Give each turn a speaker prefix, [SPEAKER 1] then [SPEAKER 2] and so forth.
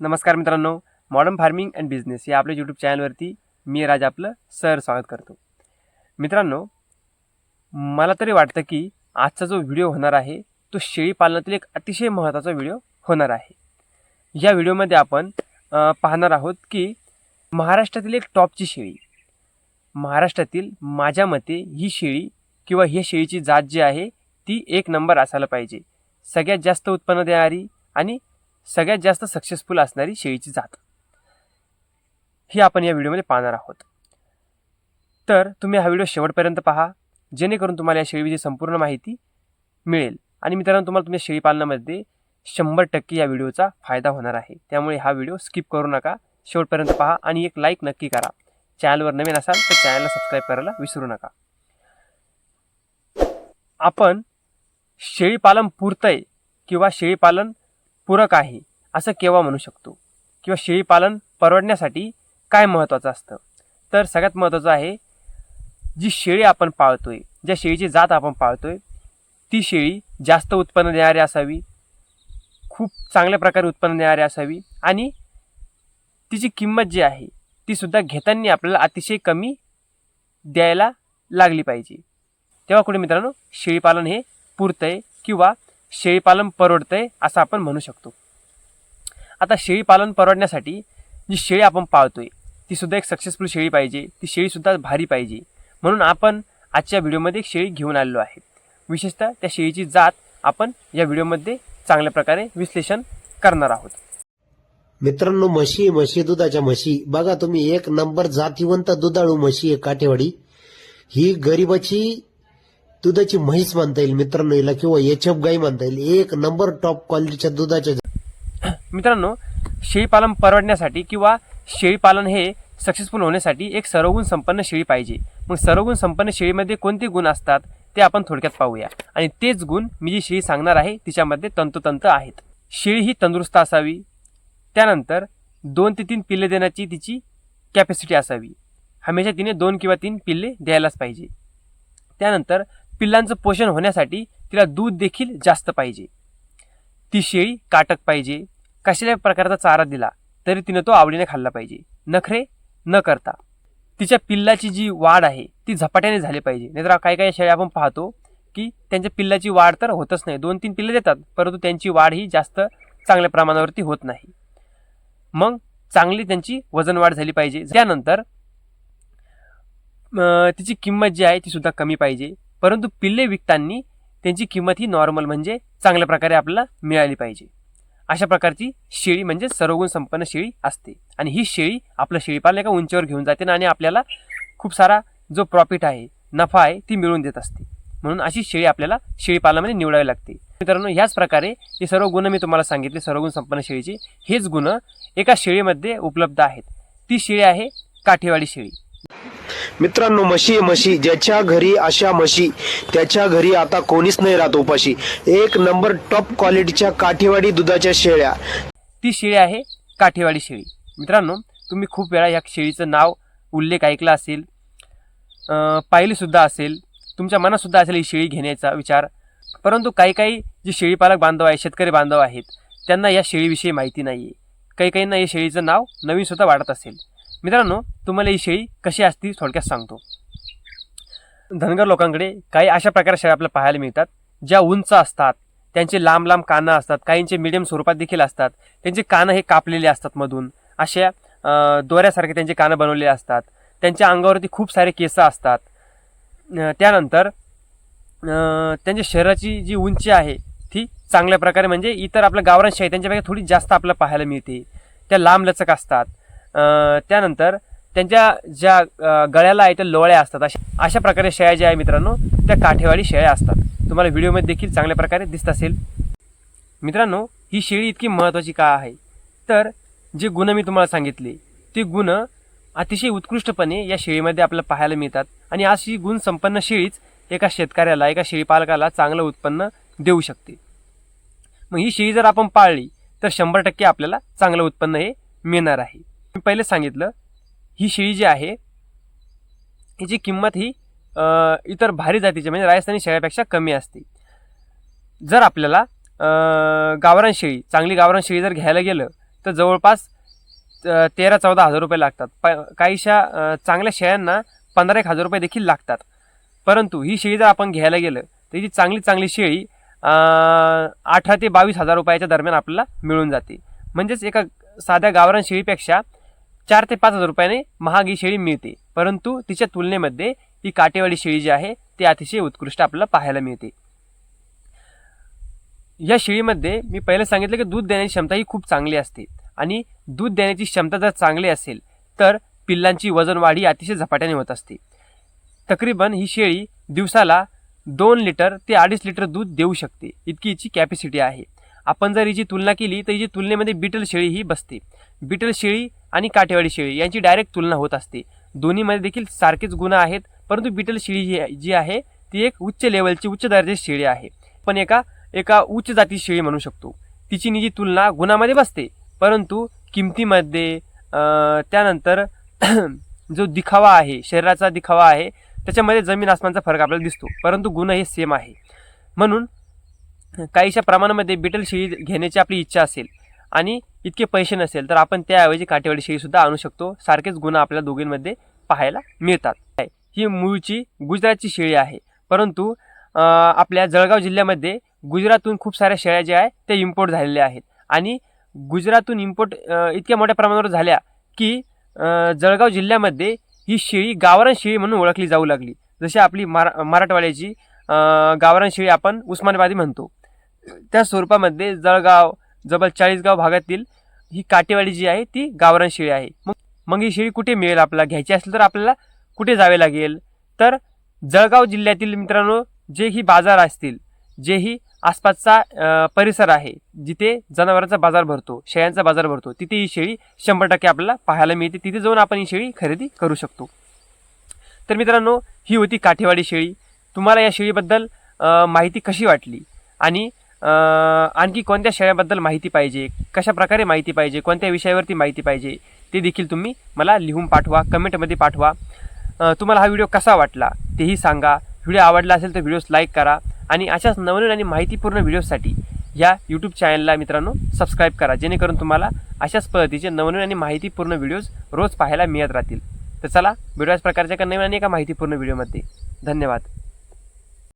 [SPEAKER 1] नमस्कार मित्रांनो modern farming and business या आपल्या यूट्यूब चॅनलवरती मी राज आपलं सर स्वागत करतो. मित्रांनो मला तरी वाटतं की आजचा जो व्हिडिओ होणार आहे तो शेळी पालनातील एक अतिशय महत्त्वाचा व्हिडिओ होणार आहे. या व्हिडिओमध्ये आपण पाहणार आहोत की महाराष्ट्रातील एक टॉपची शेळी महाराष्ट्रातील माझ्या मते ही शेळी किंवा ही शेळीची जात जी आहे ती एक नंबर असायला पाहिजे. सगळ्यात जास्त उत्पन्न देणारी आणि सगळ्यात जास्त सक्सेसफुल असणारी शेळीची जात. ही आपण या व्हिडिओमध्ये पाहणार आहोत. तर तुम्ही हा व्हिडिओ शेवटपर्यंत पहा जेणेकरून तुम्हाला या शेळीविषयी संपूर्ण माहिती मिळेल. आणि मित्रांनो तुम्हाला तुमच्या शेळी पालनामध्ये शंभर टक्के या व्हिडिओचा फायदा होणार आहे. त्यामुळे हा व्हिडिओ स्किप करू नका. शेवटपर्यंत पहा आणि एक लाईक नक्की करा. चॅनलवर नवीन असाल तर चॅनलला सबस्क्राईब करायला विसरू नका. आपण शेळीपालन पुरतंय किंवा शेळीपालन पूरक आहे असं केव्हा म्हणू शकतो? किंवा शेळीपालन परवडण्यासाठी काय महत्त्वाचं असतं? तर सगळ्यात महत्त्वाचं आहे जी शेळी आपण पाळतोय ज्या शेळीची जात आपण पाळतोय ती शेळी जास्त उत्पन्न देणारी असावी खूप चांगल्या प्रकारे उत्पन्न देणारी असावी आणि तिची किंमत जी आहे ती सुद्धा घेताना आपल्याला अतिशय कमी द्यायला लागली पाहिजे. तेव्हा कुठे मित्रांनो शेळीपालन हे पुरतं आहे किंवा शेळीपालन परवडतंय असं आपण म्हणू शकतो. आता शेळीपालन परवडण्यासाठी जी शेळी आपण पाळतोय ती सुद्धा एक सक्सेसफुल शेळी पाहिजे ती शेळीसुद्धा भारी पाहिजे. म्हणून आपण आजच्या व्हिडिओमध्ये एक शेळी घेऊन आलेलो आहे. विशेषतः त्या शेळीची जात आपण या व्हिडिओमध्ये चांगल्या प्रकारे विश्लेषण करणार आहोत.
[SPEAKER 2] मित्रांनो म्हशी म्हशी दुधाच्या म्हशी. बघा तुम्ही एक नंबर जातीवंत दुधाळू म्हशी आहे काठेवाडी. ही गरिबाची दुधाची म्हैस म्हणता येईल मित्रांनो हिला किंवा एचएफ गाई म्हणता येईल. एक नंबर टॉप क्वालिटीच्या दुधाच्या
[SPEAKER 1] मित्रांनो शेळीपालन परवडण्यासाठी किंवा शेळीपालन हे सक्सेसफुल होण्यासाठी एक सर्वगुण संपन्न शेळी पाहिजे. मग सर्वगुण संपन्न शेळीमध्ये कोणते गुण असतात ते आपण थोडक्यात पाहूया. आणि तेच गुण मी जी शेळी सांगणार आहे तिच्यामध्ये तंतोतंत आहेत. शेळी ही तंदुरुस्त असावी त्यानंतर दोन ते तीन पिल्ले देण्याची तिची कॅपॅसिटी असावी. हमेशा तिने दोन किंवा तीन पिल्ले द्यायलाच पाहिजे. त्यानंतर पिल्लांचं पोषण होण्यासाठी तिला दूध देखील जास्त पाहिजे. ती शेळी काटक पाहिजे. कशाल्या प्रकारचा चारा दिला तरी तिनं तो आवडीने खाल्ला पाहिजे. नखरे न करता. तिच्या पिल्लाची जी वाढ आहे ती झपाट्याने झाली पाहिजे. नाहीतर काही काही शेळ्या आपण पाहतो की त्यांच्या पिल्लाची वाढ तर होतच नाही. दोन तीन पिल्ले देतात परंतु त्यांची वाढ ही जास्त चांगल्या प्रमाणावरती होत नाही. मग चांगली त्यांची वजन वाढ झाली पाहिजे. त्यानंतर तिची किंमत जी आहे ती सुद्धा कमी पाहिजे. परंतु पिल्ले विकताना त्यांची किंमत ही नॉर्मल म्हणजे चांगल्या प्रकारे आपल्याला मिळाली पाहिजे. अशा प्रकारची शेळी म्हणजे सर्वगुण संपन्न शेळी असते. आणि ही शेळी आपलं शेळीपालन एका उंचीवर घेऊन जाते आणि आपल्याला खूप सारा जो प्रॉफिट आहे नफा आहे ती मिळवून देत असते. म्हणून अशी शेळी आपल्याला शेळीपालनामध्ये निवडावी लागते. मित्रांनो ह्याच प्रकारे हे सर्व गुण मी तुम्हाला सांगितले सर्वगुण संपन्न शेळीचे. हेच गुण एका शेळीमध्ये उपलब्ध आहेत. ती शेळी आहे काठेवाडी शेळी.
[SPEAKER 2] मित्रांनो म्हशी आहे, म्हशी. ज्याच्या घरी अशा म्हशी त्याच्या घरी आता कोणीच नाही राहत उपाशी. एक नंबर टॉप क्वालिटीच्या काठीवाडी दुधाच्या शेळ्या.
[SPEAKER 1] ती शेळी आहे काठेवाडी शेळी. मित्रांनो तुम्ही खूप वेळा या शेळीचं नाव उल्लेख ऐकला असेल पाहिलीसुद्धा असेल तुमच्या मनातसुद्धा असेल ही शेळी घेण्याचा विचार. परंतु काही काही जे शेळीपालक बांधव आहे शेतकरी बांधव आहेत त्यांना या शेळीविषयी माहिती नाही आहे काही काहींना या शेळीचं नाव नवीनसुद्धा वाढत असेल. मित्रांनो तुम्हाला ही शेळी कशी असती थोडक्यात सांगतो. धनगर लोकांकडे काही अशा प्रकारे शेळ्या आपल्याला पाहायला मिळतात ज्या उंच असतात त्यांचे लांब लांब कानं असतात काहींचे मिडियम स्वरूपात देखील असतात त्यांचे कानं हे कापलेले असतात मधून अशा दोऱ्यासारखे त्यांचे कानं बनवलेले असतात त्यांच्या अंगावरती खूप सारे केस असतात. त्यानंतर त्यांच्या शरीराची जी उंची आहे ती चांगल्या प्रकारे म्हणजे इतर आपल्या गावरान शेळी त्यांच्यापेक्षा थोडी जास्त आपल्याला पाहायला मिळते. त्या लांब लचक असतात. त्यानंतर त्यांच्या ज्या गळ्याला आहे त्या लोळ्या असतात. अशा अशा प्रकारे शेळ्या ज्या आहे मित्रांनो त्या काठेवाडी शेळ्या असतात. तुम्हाला व्हिडिओमध्ये देखील चांगल्या प्रकारे दिसत असेल. मित्रांनो ही शेळी इतकी महत्त्वाची का आहे? तर जे गुण मी तुम्हाला सांगितले ते गुण अतिशय उत्कृष्टपणे या शेळीमध्ये आपल्याला पाहायला मिळतात. आणि अशी गुण संपन्न शेळीच एका शेतकऱ्याला एका शेळीपालकाला चांगलं उत्पन्न देऊ शकते. मग ही शेळी जर आपण पाळली तर शंभर टक्के आपल्याला चांगलं उत्पन्न हे मिळणार आहे. मी पहिले सांगितलं ही शेळी जी आहे हिची किंमत ही इतर भारी जातीची म्हणजे राजस्थानी शेळ्यापेक्षा कमी असते. जर आपल्याला गावरान शेळी चांगली गावरान शेळी जर घ्यायला गेलं तर जवळपास तेरा चौदा हजार रुपये लागतात. प काहीशा चांगल्या शेळ्यांना पंधरा एक हजार रुपये देखील लागतात. परंतु ही शेळी जर आपण घ्यायला गेलं तर ही चांगली चांगली शेळी अठरा ते बावीस हजार रुपयाच्या दरम्यान आपल्याला मिळून जाते. म्हणजेच एका साध्या गावरान शेळीपेक्षा चार ते पाच हजार रुपयाने महाग ही शेळी मिळते. परंतु तिच्या तुलनेमध्ये ही काटेवाडी शेळी जी आहे ती अतिशय उत्कृष्ट आपल्याला पाहायला मिळते. या शेळीमध्ये मी पहिले सांगितलं की दूध देण्याची क्षमता ही खूप चांगली असते. आणि दूध देण्याची क्षमता जर चांगली असेल तर पिल्लांची वजन वाढी अतिशय झपाट्याने होत असते. तकरीबन ही शेळी दिवसाला दोन लिटर ते अडीच लिटर दूध देऊ शकते. इतकी हिची कॅपॅसिटी आहे. आपण जर हिची तुलना केली तर हिची तुलनेमध्ये बिटल शेळी ही बसते. बिटल शेळी आणि काठेवाडी शेळी यांची डायरेक्ट तुलना होत असते. दोन्हीमध्ये देखील सारखेच गुण आहेत परंतु बिटल शेळी जी जी आहे ती एक उच्च लेवलची उच्च दर्जाची शेळी आहे. पण एका एका उच्च जातीची शेळी म्हणू शकतो. तिची निजी तुलना गुणामध्ये बसते परंतु किमतीमध्ये त्यानंतर जो दिखावा आहे शरीराचा दिखावा आहे त्याच्यामध्ये जमीन आसमानचा फरक आपल्याला दिसतो. परंतु गुण हे सेम आहे. म्हणून काहीशा प्रमाणामध्ये बिटल शेळी घेण्याची आपली इच्छा असेल आणि इतके पैसे नसेल तर आपण त्याऐवजी काटेवाडी शेळीसुद्धा आणू शकतो. सारखेच गुण आपल्या दोघींमध्ये पाहायला मिळतात. ही मूळची गुजरातची शेळी आहे. परंतु आपल्या जळगाव जिल्ह्यामध्ये गुजरातून खूप साऱ्या शेळ्या ज्या आहेत त्या इम्पोर्ट झालेल्या आहेत. आणि गुजरातून इम्पोर्ट इतक्या मोठ्या प्रमाणावर झाल्या की जळगाव जिल्ह्यामध्ये ही शेळी गावरान शेळी म्हणून ओळखली जाऊ लागली. जशी आपली मरा मराठवाड्याची गावरान शेळी आपण उस्मानाबादी म्हणतो. त्या स्वरूपामध्ये जळगाव जवळ चाळीसगाव भागातील ही काटेवाडी जी आहे ती गावरान शेळी आहे. मग मग ही शेळी कुठे मिळेल आपल्याला? घ्यायची असेल तर आपल्याला कुठे जावे लागेल? तर जळगाव जिल्ह्यातील मित्रांनो जे ही बाजार असतील जे ही आसपासचा परिसर आहे जिथे जनावरांचा बाजार भरतो शेळ्यांचा बाजार भरतो तिथे ही शेळी शंभर टक्के आपल्याला पाहायला मिळते. तिथे जाऊन आपण ही शेळी खरेदी करू शकतो. तर मित्रांनो ही होती काठेवाडी शेळी. तुम्हाला या शेळीबद्दल माहिती कशी वाटली? आणि आणखी कोणत्या शेळ्याबद्दल माहिती पाहिजे? कशा प्रकारे माहिती पाहिजे? कोणत्या विषयावरती माहिती पाहिजे? ते देखील तुम्ही मला लिहून पाठवा कमेंटमध्ये पाठवा. तुम्हाला हा व्हिडिओ कसा वाटला तेही सांगा. व्हिडिओ आवडला असेल तर व्हिडिओस लाईक करा आणि अशाच नवनवीन आणि माहितीपूर्ण व्हिडिओसाठी या यूट्यूब चॅनलला मित्रांनो सबस्क्राईब करा जेणेकरून तुम्हाला अशाच पद्धतीचे नवनवीन आणि माहितीपूर्ण व्हिडिओज रोज पाहायला मिळत राहतील. तर चला भेटूयाच प्रकारच्या एका नवीन आणि एका माहितीपूर्ण व्हिडिओमध्ये. धन्यवाद.